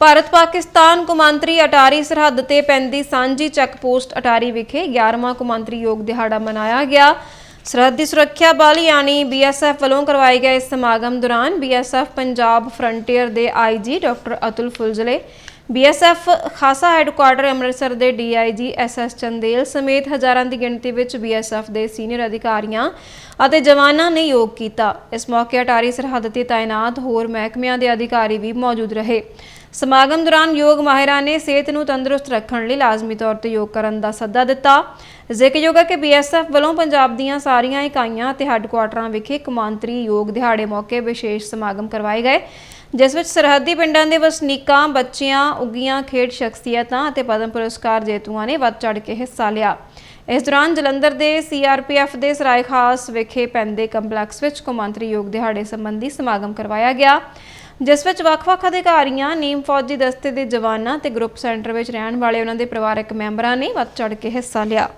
ਭਾਰਤ ਪਾਕਿਸਤਾਨ ਕੌਮਾਂਤਰੀ ਅਟਾਰੀ ਸਰਹੱਦ ਤੇ ਪੈਂਦੀ ਸਾਂਝੀ ਚੈੱਕ ਪੋਸਟ ਅਟਾਰੀ ਵਿਖੇ 11ਵਾਂ ਕੌਮਾਂਤਰੀ ਯੋਗ ਦਿਹਾੜਾ ਮਨਾਇਆ ਗਿਆ। ਸਰਹੱਦ ਦੀ ਸੁਰੱਖਿਆ ਬਲ ਯਾਨੀ ਬੀਐਸਐਫ ਵੱਲੋਂ ਕਰਵਾਏ ਗਏ ਇਸ ਸਮਾਗਮ ਦੌਰਾਨ ਬੀਐਸਐਫ ਪੰਜਾਬ ਫਰੰਟੀਅਰ ਦੇ IG doctor Atul Fulzele BSF Khasa headquarters Amritsar ਦੇ ਡੀਆਈਜੀ ਐਸਐਸ ਚੰਦੇਲ ਸਮੇਤ ਹਜ਼ਾਰਾਂ ਦੀ ਗਿਣਤੀ ਵਿੱਚ ਬੀਐਸਐਫ ਦੇ ਸੀਨੀਅਰ ਅਧਿਕਾਰੀਆਂ ਅਤੇ ਜਵਾਨਾਂ ਨੇ ਯੋਗ ਕੀਤਾ। ਇਸ ਮੌਕੇ ਅਟਾਰੀ ਸਰਹੱਦ ਤੇ ਤਾਇਨਾਤ ਹੋਰ ਮਹਿਕਮਿਆਂ ਦੇ ਅਧਿਕਾਰੀ ਵੀ ਮੌਜੂਦ ਰਹੇ। ਸਮਾਗਮ ਦੌਰਾਨ ਯੋਗ ਮਾਹਿਰਾਂ ਨੇ ਸਿਹਤ ਨੂੰ ਤੰਦਰੁਸਤ ਰੱਖਣ ਲਈ ਲਾਜ਼ਮੀ ਤੌਰ ਤੇ ਯੋਗ ਕਰਨ ਦਾ ਸੱਦਾ ਦਿੱਤਾ। ਜ਼ਿਕਰਯੋਗ ਹੈ ਕਿ ਬੀਐਸਐਫ ਵੱਲੋਂ ਪੰਜਾਬ ਦੀਆਂ ਸਾਰੀਆਂ ਇਕਾਈਆਂ ਅਤੇ ਹੈੱਡਕੁਆਰਟਰਾਂ ਵਿਖੇ ਕਮਾਂਤਰੀ ਯੋਗ ਦਿਹਾੜੇ ਮੌਕੇ ਵਿਸ਼ੇਸ਼ ਸਮਾਗਮ ਕਰਵਾਏ ਗਏ। ਜਿਸ ਵਿੱਚ ਸਰਹੱਦੀ ਪਿੰਡਾਂ ਦੇ ਵਸਨੀਕਾਂ, ਬੱਚਿਆਂ, ਉੱਗੀਆਂ, ਖੇਡ ਸ਼ਖਸੀਅਤਾਂ ਅਤੇ ਪਦਮ ਪੁਰਸਕਾਰ ਜੇਤੂਆਂ ਨੇ ਵੱਧ ਚੜ੍ਹ ਕੇ ਹਿੱਸਾ ਲਿਆ। ਇਸ ਦੌਰਾਨ ਜਲੰਧਰ ਦੇ ਸੀਆਰਪੀਐਫ ਦੇ ਸਰਾਏ ਖਾਸ ਵਿਖੇ ਪੈਂਦੇ ਕੰਪਲੈਕਸ ਵਿੱਚ ਕੌਮਾਂਤਰੀ ਯੋਗ ਦਿਹਾੜੇ ਸੰਬੰਧੀ ਸਮਾਗਮ ਕਰਵਾਇਆ ਗਿਆ, ਜਿਸ ਵਿੱਚ ਵੱਖ-ਵੱਖ ਅਧਿਕਾਰੀਆਂ, ਨੀਮ ਫੌਜੀ ਦਸਤੇ ਦੇ ਜਵਾਨਾਂ ਤੇ ਗਰੁੱਪ ਸੈਂਟਰ ਵਿੱਚ ਰਹਿਣ ਵਾਲੇ ਉਹਨਾਂ ਦੇ ਪਰਿਵਾਰਕ ਮੈਂਬਰਾਂ ਨੇ ਵੱਧ ਚੜ੍ਹ ਕੇ ਹਿੱਸਾ ਲਿਆ।